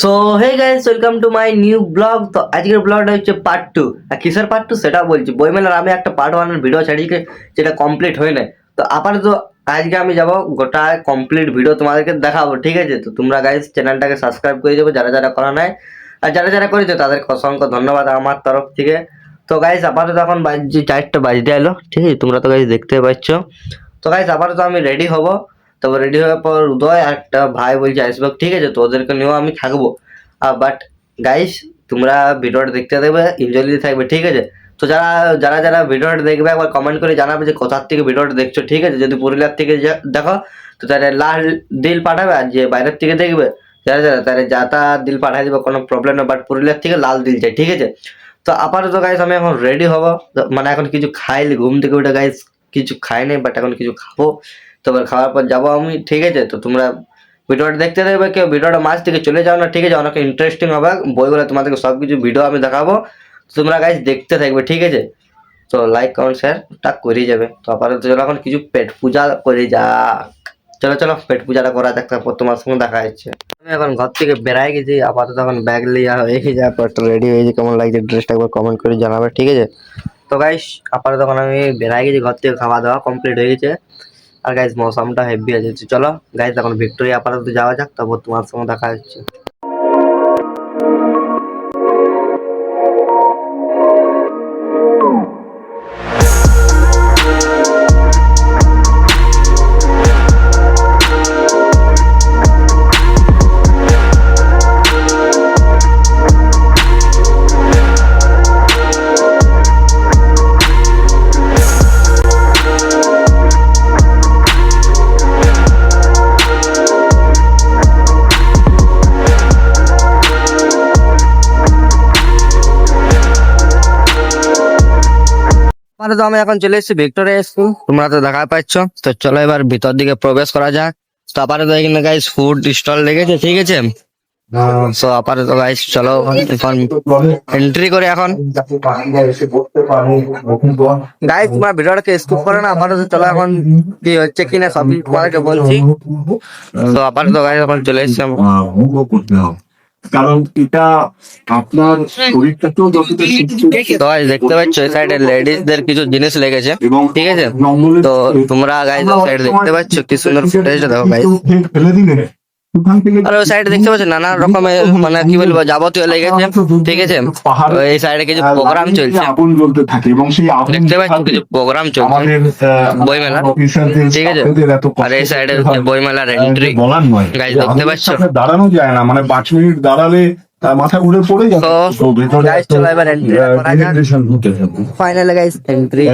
So hey guys welcome to my new vlog তো আজকের ব্লগটা হচ্ছে পার্ট টু আর কিসের পার্ট টু সেটা বলছি। বইমেলার আমি একটা পার্ট ওয়ানের ভিডিও ছাড়িয়েছি, যেটা কমপ্লিট হয়ে না তো আপাতত আজকে আমি যাব গোটা কমপ্লিট ভিডিও তোমাদেরকে দেখাবো, ঠিক আছে? তো তোমরা গাইস চ্যানেলটাকে সাবস্ক্রাইব করে দেবো যারা যারা করা নাই। আর যারা যারা করেছ, তাদেরকে অসংখ্য ধন্যবাদ আমার তরফ থেকে। তো গাইস আপাতত এখন বাজছে চারটা, বাজতে এলো, ঠিক আছে? তোমরা তো গাইস দেখতে পাচ্ছ। তো গাইস আপাতত আমি রেডি হব। তবে রেডি হওয়ার পর উদয় একটা ভাই বলছে আসবে ঠিক আছে তো ওদেরকে নিয়েও আমি থাকব। বাট গাইস তোমরা ভিডিওটা দেখতে দেবে এনজয় দিতে থাকবে, ঠিক আছে? তো যারা যারা যারা ভিডিওটা দেখবে, একবার কমেন্ট করে জানাবে যে কোথার থেকে ভিডিওটা দেখছ, ঠিক আছে? যদি পুরুলিয়ার থেকে যা- দেখো, তো তাহলে লাল দিল পাঠাবে আর যে বাইরের থেকে দেখবে, যারা যারা, তাহলে যাতা দিল পাঠিয়ে দেবে, কোনো প্রবলেম নেই বাট পুরুলিয়ার থেকে লাল দিল চাই ঠিক আছে? তো আপাতত গাইস আমি এখন রেডি হব, তো- মানে এখন কিছু খাইলি ঘুম থেকে উঠে গাইস কিছু খাই নাই বাট এখন কিছু খাব। তারপর খাওয়ার পর যাব আমি, ঠিক আছে? তো তোমরা ভিডিওটা দেখতে দেখবে কেউ, ভিডিওটা মাঝ থেকে চলে যাও না, ঠিক আছে? অনেক ইন্টারেস্টিং হবে। বইগুলো তোমাদেরকে সব কিছু ভিডিও আমি দেখাবো। তোমরা গাইজ দেখতে থাকবে, ঠিক আছে? তো লাইক কমেন্ট শেয়ার টা করে যাবে। তো আপাতত চলো, এখন কিছু পেট পূজা করে যা চলো চলো, পেট পূজাটা করা যাক, তারপর তোমার সঙ্গে দেখা যাচ্ছে আমি এখন ঘর থেকে বেড়াই গেছি, আপাতত এখন ব্যাগ লিয়া হয়ে গেছে, তারপর রেডি হয়েছে। কেমন লাগছে ড্রেসটা একবার কমেন্ট করে জানাবে, ঠিক আছে? তো গাইস আপাতত এখন আমি বেড়াই গেছি, ঘর থেকে খাওয়া দাওয়া কমপ্লিট হয়ে গেছে। আর গাইজ মৌসামটা হেভি আছে চলো গাইজ এখন ভিক্টোরিয়া আপাতত যাওয়া যাক, তারপর তোমার সঙ্গে দেখা হচ্ছে। আপাতত আমি এখন চলে এসেছি ভিক্টোরিয়া স্কুল। তোমরা তো দেখা পাচ্ছ। তো চলো এবার ভিতর দিকে প্রবেশ করা যাক। তো আপাতত এখানে গাইস ফুড স্টল লেগেছে ঠিক আছে? তো আপাতত গাইস চলো এখন এন্ট্রি করে এখন। গাইস তোমার ভিডিওটাকে স্কুপ করে না, আপাতত চলো এখন কি হচ্ছে কিনা সব কিছু তোমাদেরকে বলছি। তো আপাতত গাইস এখন চলে এসেছি কারণ এটা আপনার শরীরটাকেও যতটা তো দেখতে পাচ্ছ এই সাইডে লেডিস দের কিছু জিনিস লেগেছে। ঠিক আছে? তো তোমরা গাইজ সাইড দেখতে পাচ্ছ কি সুন্দর ফুটেজটা দেখো গাইজ ফেলে দিলে আর ওই সাইডে দেখতে পাচ্ছ নানা রকমের মানে কি বলব যাবতীয় লেগেছে ঠিক আছে? পাহাড় এই সাইডে কিছু প্রোগ্রাম চলছে। আগুন জ্বলতে থাকে এবং সেই আগুন দেখতে পাচ্ছ কিছু প্রোগ্রাম চলছে। আমাদের বইমেলা। অফিসারদের ঠিক আছে। আর এই সাইডে করতে হয়, এন্ট্রি দেখতে পাচ্ছ? দাঁড়ানো যায় না মানে পাঁচ মিনিট দাঁড়ালে তার মাথা ঘুরে পড়ে যাবে তো, ভেতরে guys, চলো এবার আহ, করা যাক। ফাইনালি গাইস এন্ট্রি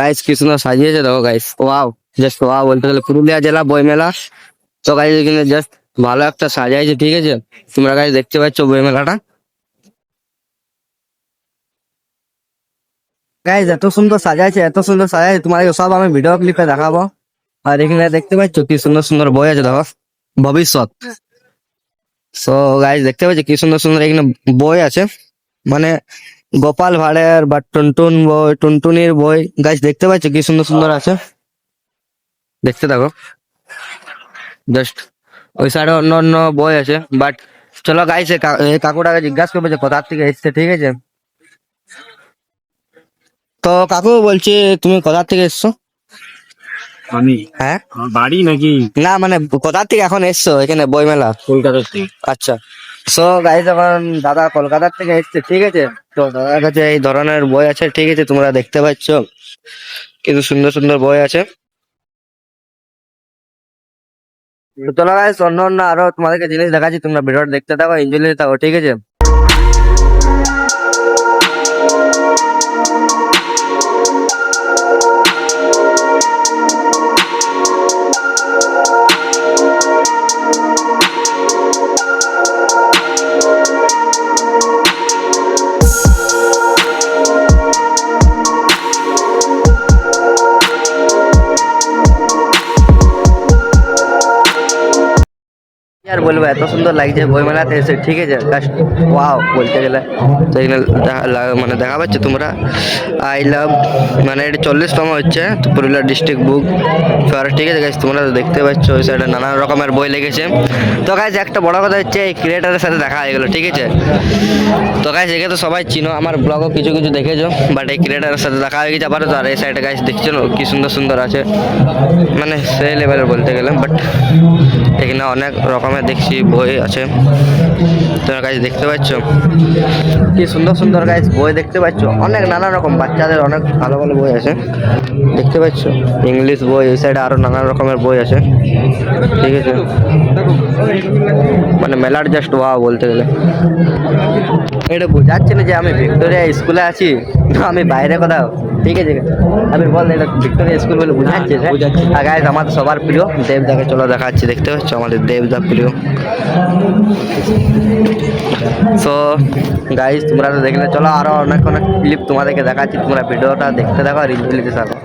গাইস কি সুন্দর সাজিয়েছে দেখো গাইস ওয়াও জাস্ট ওয়াও বলতে গেলে পুরুলিয়া জেলা, বইমেলা। তো গাইস এখানে জাস্ট ভালো একটা সাজাইছে, ঠিক আছে? তোমরা গাইস দেখতে পাচ্ছ বইমেলাটা। গাইস এত সুন্দর সাজাইছে, এত সুন্দর সাজাইছে। তোমাদেরকে সব আমি ভিডিও ক্লিপে দেখাবো। আর এখানে দেখতে পাচ্ছ কি সুন্দর সুন্দর বই আছে, দেখো। ভবিষ্যৎ। সো গাইস দেখতে পাচ্ছ কি সুন্দর সুন্দর এখানে বই আছে। মানে গোপাল ভাড়ের বা টুনটুন বই, টুনটুনির বই। গাইস দেখতে পাচ্ছ কি সুন্দর সুন্দর আছে? দেখতে থাকো। জাস্ট ওই সাইডে অন্য অন্য বই আছে বাট চলো গাইছে কাকুটাকে জিজ্ঞাসা করবে যে কোথার থেকে এসছে ঠিক আছে? তো কাকু বলছি তুমি কোথার থেকে এসছো? আমি? হ্যাঁ? আমার বাড়ি নাকি? না মানে কোথার থেকে এখন এসছো? এখানে বই মেলা কলকাতা থেকে। আচ্ছা। সো গাইস এখন দাদা কলকাতার থেকে এসছে ঠিক আছে? তো দাদার কাছে এই ধরনের বই আছে ঠিক আছে? তোমরা দেখতে পাচ্ছ। কিন্তু সুন্দর সুন্দর বই আছে। তো চলো গাইস অন্য অন্য আরও তোমাদেরকে জিনিস দেখাচ্ছি, তোমরা ভিডিওটা দেখতে থাকো এনজয় নিতে থাকো, ঠিক আছে? সুন্দর লাগছে বইমেলাতে এসে, ঠিক আছে? জাস্ট ওয়াও বলতে গেলে। তো এখানে মানে দেখা পাচ্ছে তোমরা? আই লাভ মানে এটা চল্লিশতম হচ্ছে, তো পুরুলিয়া ডিস্ট্রিক্ট বুক ফেয়ার ঠিক আছে গাছ তোমরা দেখতে পাচ্ছ, ওই সাইডে নানা রকমের বই লেগেছে। তো গাছ একটা বড় কথা হচ্ছে, এই ক্রিয়েটারের সাথে দেখা হয়ে গেলো, ঠিক আছে? তো গাছ একে তো সবাই চিনো, আমার ব্লগও কিছু কিছু দেখেছ বাট এই ক্রিয়েটারের সাথে দেখা হয়ে গেছে আবার তো আর এই সাইডে গাছ দেখছ, কি সুন্দর সুন্দর আছে। মানে সেই লেভেলের বলতে গেলে বাট এখানে অনেক রকমের দেখছি, বই আছে। তোমার কাছে দেখতে পাচ্ছ? কি সুন্দর সুন্দর গাছ বই দেখতে পাচ্ছ, অনেক নানা রকম বাচ্চাদের অনেক ভালো ভালো বই আছে। দেখতে পাচ্ছ? ইংলিশ বই, এই সাইডে আরও নানান রকমের বই আছে। ঠিক আছে? মানে মেলার জাস্ট ওয়া বলতে গেলে। এটা বোঝাচ্ছে না যে আমি ভিক্টোরিয়া স্কুলে আছি আমি বাইরে কোথাও। ঠিক আছে আমি বল এটা ভিক্টোরিয়া স্কুল বলে বোঝাচ্ছে আর গাইজ আমাদের সবার প্রিয়। দেবদাকে চলো দেখাচ্ছি দেখতে পাচ্ছ? আমাদের দেবদা প্রিয়। সো গাইজ তোমরা তো দেখলে চলো আরও অনেক অনেক ক্লিপ তোমাদেরকে দেখাচ্ছি। তোমরা ভিডিওটা দেখতে দেখো নিতে থাকো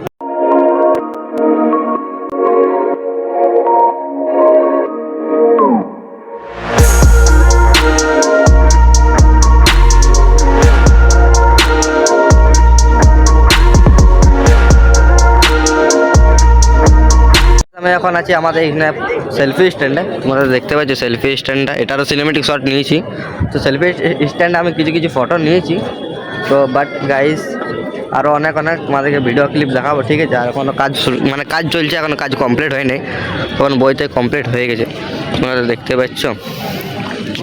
এখন আছি আমাদের এখানে সেলফি স্ট্যান্ডে তোমরা দেখতে পাচ্ছ সেলফি স্ট্যান্ডটা এটারও সিনেমেটিক শট নিয়েছি। তো সেলফি স্ট্যান্ডে আমি কিছু কিছু ফটো নিয়েছি। তো বাট গাইস আরও অনেক অনেক তোমাদেরকে ভিডিও ক্লিপ দেখাবো, ঠিক আছে? আর এখনও কাজ মানে কাজ চলছে, এখনও কাজ কমপ্লিট হয়নি। তখন বইতে কমপ্লিট হয়ে গেছে। তোমরা দেখতে পাচ্ছ।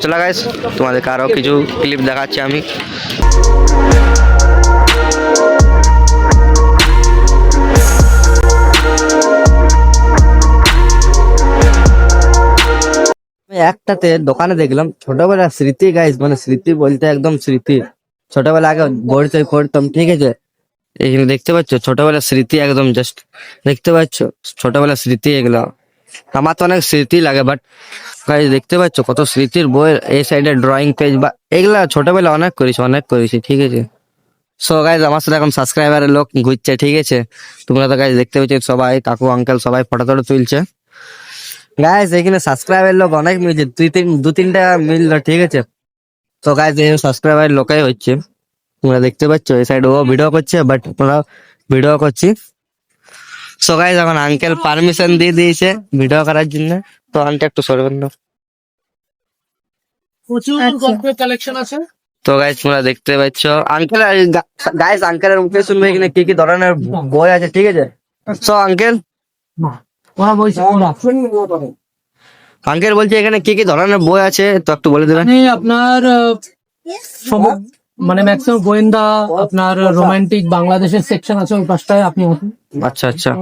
চলো গাইস তোমাদেরকে আরও কিছু ক্লিপ দেখাচ্ছি আমি। একটাতে দোকানে দেখলাম, ছোটবেলার স্মৃতি গাইস মানে স্মৃতি বলতে একদম স্মৃতি। ছোটবেলা আগে বইতে করতাম ঠিক আছে? এখানে দেখতে পাচ্ছ, ছোটবেলার স্মৃতি একদম জাস্ট দেখতে পাচ্ছ? ছোটবেলার স্মৃতি এগুলো। আমার তো অনেক স্মৃতি লাগে বাট গাইস দেখতে পাচ্ছ কত স্মৃতির বই এই সাইডে ড্রয়িং পেজ বা এগুলা ছোটবেলা অনেক করেছি অনেক করেছি, ঠিক আছে? সো গাইজ আমার সাথে এখন সাবস্ক্রাইবারের লোক ঘুরছে, ঠিক আছে? তোমরা তো গাইজ দেখতে পাচ্ছ, সবাই কাকু আঙ্কেল সবাই ফটো টটো তুলছে। গাইজ এখানে সাবস্ক্রাইবার লোক অনেক মিলছে। দুই তিন দু তিনটা মিললো ঠিক আছে? তো গাইজ এই সাবস্ক্রাইবার লোকাই হচ্ছে। তোমরা দেখতে পাচ্ছ এই সাইড ও ভিডিও করছে বাট তোমরা ভিডিও করছি। সো গাইজ এখন আঙ্কেল পারমিশন দিয়ে দিয়েছে ভিডিও করার জন্য। তো আন্টি একটু সরবেন না। প্রচুর গল্পের কালেকশন আছে। তো গাইজ তোমরা দেখতে পাচ্ছ। আঙ্কেল গাইজ আঙ্কেলের মুখে শুনবে এখানে কি কি ধরনের বই আছে ঠিক আছে? সো আঙ্কেল ওরা বলছে ওরা আঙ্কেল বলছে এখানে কি কি ধরনের বই আছে? তো একটু বলে দেবেন। আপনার মানে ম্যাক্সিমাম গোয়েন্দা আপনার রোমান্টিক বাংলাদেশের সেকশন আছে ওই পাশটায় আপনি আচ্ছা আচ্ছা।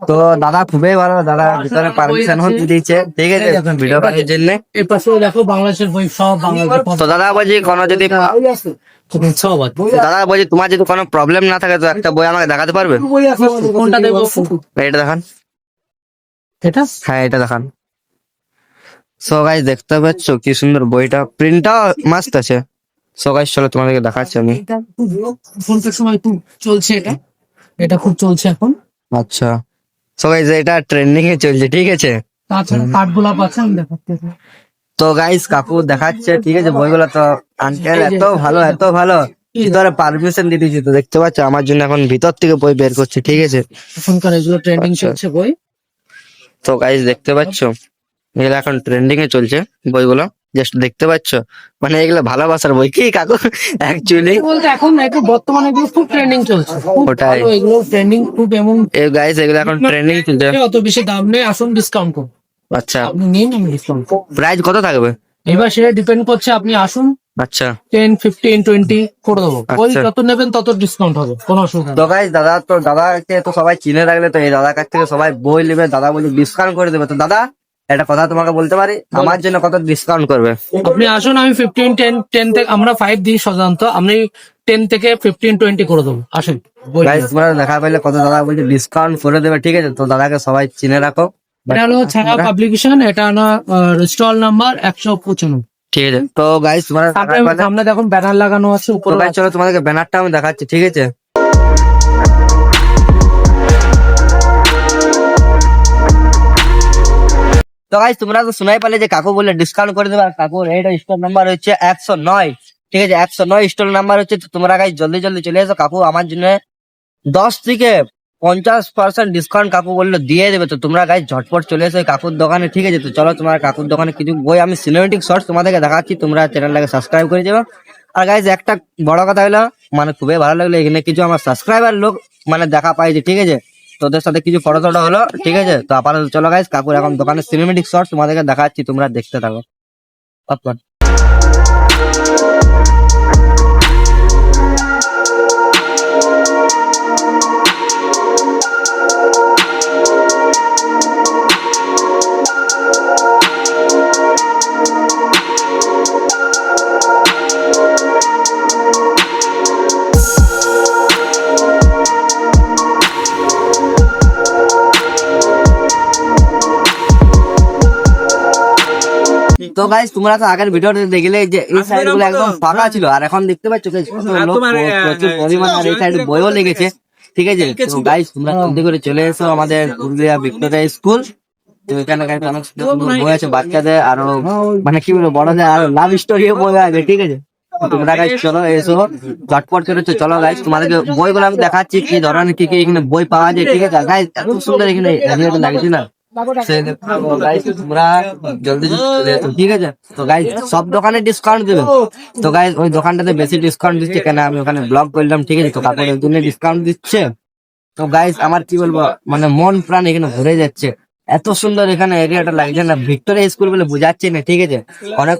তো দাদা খুবই ভালো দাদা ভিতরে পারমিশন দিয়েছে। ঠিক আছে ভিডিও করার জন্য। এই পাশেও দেখো বাংলাদেশের বই সব বাংলাদেশের তো দাদা বলছি কোনো যদি দাদা বলছি তোমার যদি কোনো প্রবলেম না থাকে তো একটা বই আমাকে দেখাতে পারবে? কোনটা দেবো? এটা দেখান। এটা? হ্যাঁ এটা দেখান। সো গাইস দেখতে পাচ্ছ কি সুন্দর বইটা? প্রিন্টটাও মাস্ত আছে। সো গাইস চলো তোমাদেরকে দেখাচ্ছি আমি। ফোনটার সময় খুব চলছে এটা। এটা খুব চলছে এখন। আচ্ছা। সো গাইস এটা ট্রেন্ডিং এ চলছে ঠিক আছে? তাছাড়া কাঠগোলাপ আছে আমি দেখাতে তো গাইস কাকু দেখাচ্ছে ঠিক আছে? বইগুলো তো আঙ্কেল এত ভালো এত ভালো। ভিতরে পারমিশন দিয়ে দিয়েছি তো দেখতে পাচ্ছ? আমার জন্য এখন ভিতর থেকে বই বের করছে ঠিক আছে? এখনকার এগুলো ট্রেন্ডিং আচ্ছা। চলছে বই। তো গাইস দেখতে পাচ্ছ? এগুলো এখন ট্রেন্ডিং এ চলছে বইগুলো। জাস্ট দেখতে পাচ্ছ? মানে এগুলো ভালোবাসার বই কি কাকু? অ্যাকচুয়ালি বলতে এখন একটু বর্তমানে এগুলো খুব ট্রেন্ডিং চলছে। ওটাই। এগুলো ট্রেন্ডিং খুব এবং এই গাইস এগুলো এখন ট্রেন্ডিং চলছে। অত বেশি দাম নেই আসুন ডিসকাউন্ট করুন। আচ্ছা। আপনি নিন আমি ডিসকাউন্ট প্রাইস কত থাকবে? এবার সেটা ডিপেন্ড করছে আপনি আসুন। আচ্ছা। টেন ফিফটিন টোয়েন্টি করে দেবো। ওই আচ্ছা। যত নেবেন তত ডিসকাউন্ট হবে কোনো অসুবিধা তো গাইস দাদা তো দাদাকে তো সবাই চিনে রাখলে তো এই দাদার কাছ থেকে সবাই বই নেবে দাদা বলে ডিসকাউন্ট করে দেবে। তো দাদা একটা কথা তোমাকে বলতে পারি আমার জন্য কত ডিসকাউন্ট করবে? আপনি আসুন আমি ফিফটিন টেন টেন থেকে আমরা ফাইভ দিই সাধারণত আপনি টেন থেকে ফিফটিন টোয়েন্টি করে দেবো। আসুন গাইস তোমরা দেখা পেলে কত দাদা বলছে ডিসকাউন্ট করে দেবে ঠিক আছে? তো দাদাকে সবাই চিনে রাখো। এটা হলো ছায়া পাবলিকেশন এটা হলো স্টল নাম্বার একশো পঁচানব্বই। ঠিক আছে? তো গাইস তোমরা সামনে দেখুন ব্যানার লাগানো আছে উপরে guys, চলো তোমাদেরকে ব্যানারটা আমি দেখাচ্ছি ঠিক আছে? তো গাইস তোমরা তো শোনাই পালে যে কাকু বলে ডিসকাউন্ট করে দেবে আর কাকুর এইটা স্টোর নাম্বার হচ্ছে একশো নয়। ঠিক আছে একশো নয় স্টোর নাম্বার হচ্ছে তো তোমরা গাইস জলদি জলদি চলে এসো কাকু আমার জন্য দশ থেকে পঞ্চাশ পার্সেন্ট ডিসকাউন্ট কাকু বলল, দিয়ে দেবে তো। তোমরা গাইস ঝটপট চলে এসো কাকুর দোকানে, ঠিক আছে তো? চলো তোমার কাকুর দোকানে কিছু বই, আমি সিনেমেটিক শর্টস তোমাদেরকে দেখাচ্ছি, তোমরা চ্যানেলটাকে সাবস্ক্রাইব করে যাবে। আর গাইস একটা বড় কথা হলো মানে খুবই ভালো লাগল, এখানে কিছু আমার সাবস্ক্রাইবার লোক মানে দেখা পাইছে, ঠিক আছে? তোদের সাথে কিছু ফটো টটো হলো, ঠিক আছে? তো আপাতত চলো গাইস কাকুর এখন দোকানে সিনেমেটিক শর্টস তোমাদেরকে দেখাচ্ছি, তোমরা দেখতে থাকো। গাইস তোমরা তো আগের ভিডিওতে দেখলে যে এই সাইডগুলো একদম ফাঁকা ছিল। আর এখন দেখতে পাচ্ছ প্রচুর পরিমাণে আর এই সাইড বইও লেগেছে। ঠিক আছে তো গাইস তোমরা জলদি করে চলে এসো আমাদের পুরুলিয়া ভিক্টোরিয়া স্কুল। বই আছে বাচ্চাদের আরও মানে কি বলব বড়দের আরও লাভ বই আছে ঠিক আছে? তোমরা গাইস চলো এসো চটপট করে তো চলো গাইস তোমাদেরকে বইগুলো আমি দেখাচ্ছি কি ধরনের কি কি এখানে বই পাওয়া যায় ঠিক আছে? গাইস এত সুন্দর এখানে না। ঠিক আছে তো গাইজ সব দোকানে ডিসকাউন্ট দেবে। তো গাইজ ওই দোকানটাতে বেশি ডিসকাউন্ট দিচ্ছে কেন? আমি ওখানে ব্লগ করলাম ঠিক আছে? তো জন্য ডিসকাউন্ট দিচ্ছে। তো গাইজ আমার কি বলব মানে মন প্রাণ এখানে ভরে যাচ্ছে। এত সুন্দর এখানে এরিয়াটা লাগছে না। ভিক্টোরিয়া স্কুল বলে বুঝাচ্ছে না ঠিক আছে? অনেক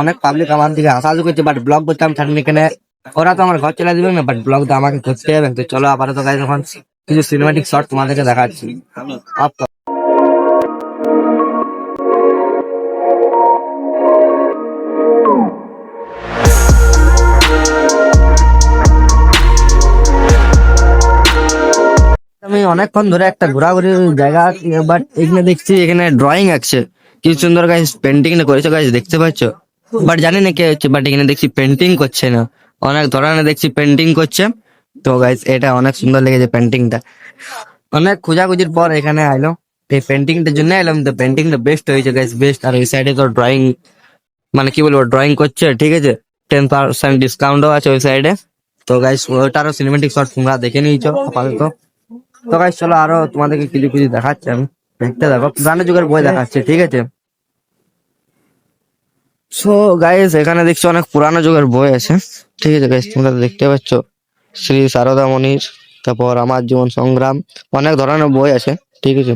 অনেক পাবলিক আমার দিকে আসা করছে বাট ব্লগ করতে আমি থাকি এখানে। ওরা তো আমার ঘর চলে দিবে না বাট ব্লগ তো আমাকে করতে হবে। তো চলো আপাতত গাইজ এখন কিছু সিনেমাটিক শর্ট তোমাদেরকে দেখাচ্ছি। আমি অনেকক্ষণ ধরে একটা ঘোরাঘুরির জায়গা বাট এখানে দেখছি এখানে ড্রয়িং আছে। কি সুন্দর গাইস পেন্টিং করেছ গাইস দেখতে পাচ্ছ? বাট জানি না কে হচ্ছে বাট এখানে দেখছি পেন্টিং করছে না। অনেক ধরনের দেখছি পেন্টিং করছে। তো গাইস এটা অনেক সুন্দর লেগেছে পেন্টিংটা অনেক খোঁজাখুঁজির পর এখানে আইলো। এই পেন্টিংটার জন্য এলাম তো পেন্টিংটা বেস্ট হয়েছে গাইস বেস্ট আর ওই সাইডে তো ড্রয়িং মানে কি বলব ড্রয়িং করছে, ঠিক আছে? টেন পার্সেন্ট ডিসকাউন্টও আছে ওই সাইডে তো গাইস ওটারও সিনেমেটিক শট তোমরা দেখে নিয়েছো, আপাতত। তো গাইস চলো আরও তোমাদেরকে কিছু কিছু দেখাচ্ছি আমি। দেখতে দেখো পুরানো যুগের বই দেখাচ্ছে, ঠিক আছে? সো গাইস এখানে দেখছি অনেক পুরানো যুগের বই আছে। ঠিক আছে গাইস তোমরা দেখতে পাচ্ছ। শ্রী সারদা মনির, তারপর আমার জীবন সংগ্রাম, অনেক ধরনের বই আছে, ঠিক আছে?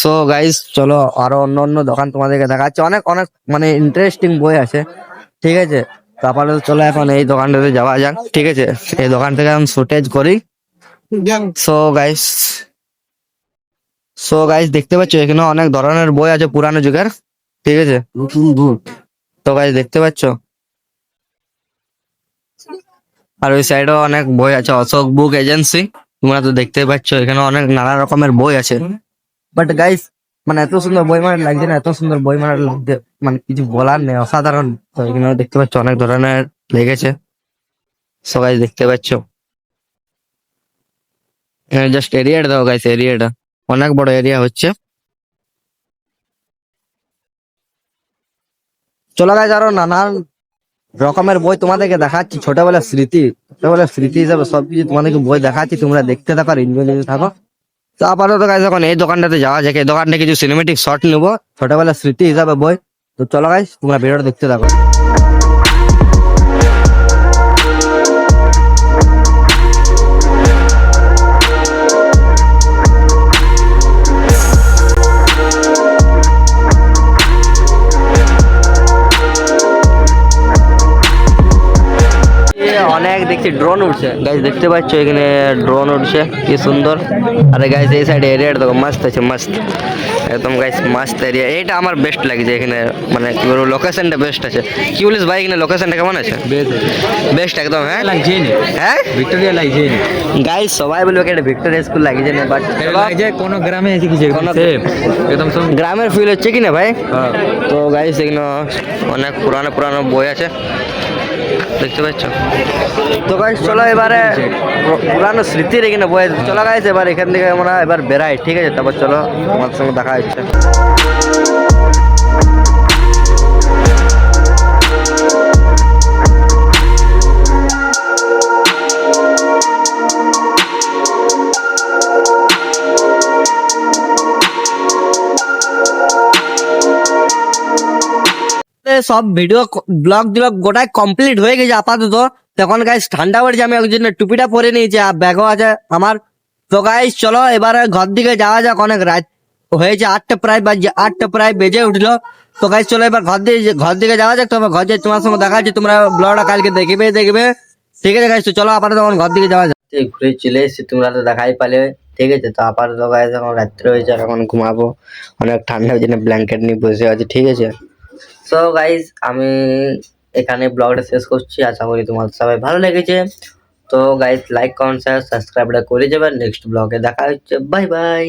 সো গাইস চলো আরও অন্য অন্য দোকান তোমাদেরকে দেখাচ্ছে। অনেক অনেক মানে ইন্টারেস্টিং বই আছে, ঠিক আছে? তারপরে চলো এখন এই দোকানটাতে যাওয়া যাক, ঠিক আছে? এই দোকান থেকে আমি ফুটেজ করি। সো গাইস সো গাইস দেখতে পাচ্ছ এখানে অনেক ধরনের বই আছে পুরানো যুগের ঠিক আছে? তো গাইস দেখতে পাচ্ছ? আর ওই সাইডেও অনেক বই আছে অশোক বুক এজেন্সি তোমরা তো দেখতে পাচ্ছ এখানে অনেক নানা রকমের বই আছে। বাট গাইস মানে এত সুন্দর বই মানে লাগছে না এত সুন্দর বই মানে লাগছে মানে কিছু বলার নেই অসাধারণ। তো এখানে দেখতে পাচ্ছ অনেক ধরনের লেগেছে। সবাই দেখতে পাচ্ছ। এখানে জাস্ট এরিয়াটা দাও গাইস এরিয়াটা অনেক বড় এরিয়া হচ্ছে। চলো গাইস আরও নানান রকমের বই তোমাদেরকে দেখাচ্ছি। ছোটবেলার স্মৃতি ছোটবেলার স্মৃতি হিসাবে সবকিছু তোমাদেরকে বই দেখাচ্ছি। তোমরা দেখতে থাকো এনজয় নিতে থাকো। তো আপাতত গাইস এখন এই দোকানটাতে যাওয়া যাক। এই দোকানটা কিছু সিনেমেটিক শট নেব। ছোটবেলার স্মৃতি হিসাবে বই। তো চলো গাইস তোমরা ভিডিওটা দেখতে থাকো। গাইজ দেখতে পাচ্ছ এখানে ড্রোন উঠছে কি সুন্দর। আরে গাইজ এই সাইডে এরিয়াটা দেখো মস্ত আছে মস্ত। একদম গাইজ মস্ত এরিয়া এইটা আমার বেস্ট লাগছে এখানে মানে কি বলব লোকেশনটা বেস্ট আছে। কি বলিস ভাই এখানে লোকেশনটা কেমন আছে? বেস্ট একদম হ্যাঁ? লাগছে হ্যাঁ? ভিক্টোরিয়া লাগছে গাইজ সবাই বলবে এটা ভিক্টোরিয়া স্কুল লাগছে না বাট কোনো গ্রামে এসে কিছু একদম গ্রামের ফিল হচ্ছে কি না ভাই? হ্যাঁ। তো গাইজ এখানে অনেক পুরানো পুরানো বই আছে। দেখতে পাচ্ছ? তো গাইস চলো এবারে পুরানো স্মৃতির এখানে বয়ে চলো গাইস এবার এখান থেকে আমরা এবার বেড়াই, ঠিক আছে? তারপর চলো তোমার সঙ্গে দেখা হচ্ছে। সব ভিডিও ব্লগ ব্লগ গোটাই কমপ্লিট হয়ে গেছে আপাতত। তখন গাইস ঠান্ডা পড়েছে, আমি একজন টুপিটা পরে নিয়েছি, আর ব্যাগও আছে আমার। তো গাইস চলো এবার ঘর দিকে যাওয়া যাক, অনেক রাত হয়েছে, আটটা প্রায় বাজে আটটা প্রায় বেজে উঠল। তো গাইস চলো এবার ঘর দিয়ে ঘর দিকে যাওয়া যাক তোমার ঘর তোমার সঙ্গে দেখা যাচ্ছে তোমরা ব্লগটা কালকে দেখবে দেখবে। ঠিক আছে গাইস তো চলো আপাতত তখন ঘর দিকে যাওয়া যাক। ঘুরে চলে এসেছি, তোমরা তো দেখাই পালে। ঠিক আছে, তো আপাতত গাইস এখন রাত্রে হয়েছে এখন ঘুমাবো। অনেক ঠান্ডা হয়েছে না ব্ল্যাঙ্কেট নিয়ে বসে আছি, ঠিক আছে? সো গাইজ আমি এখানে ব্লগটা শেষ করছি। আশা করি তোমার সবাই ভালো লেগেছে। তো গাইজ লাইক কমেন্ট শেয়ার সাবস্ক্রাইবটা করে যাবেন নেক্সট ব্লগে দেখা হচ্ছে। Bye bye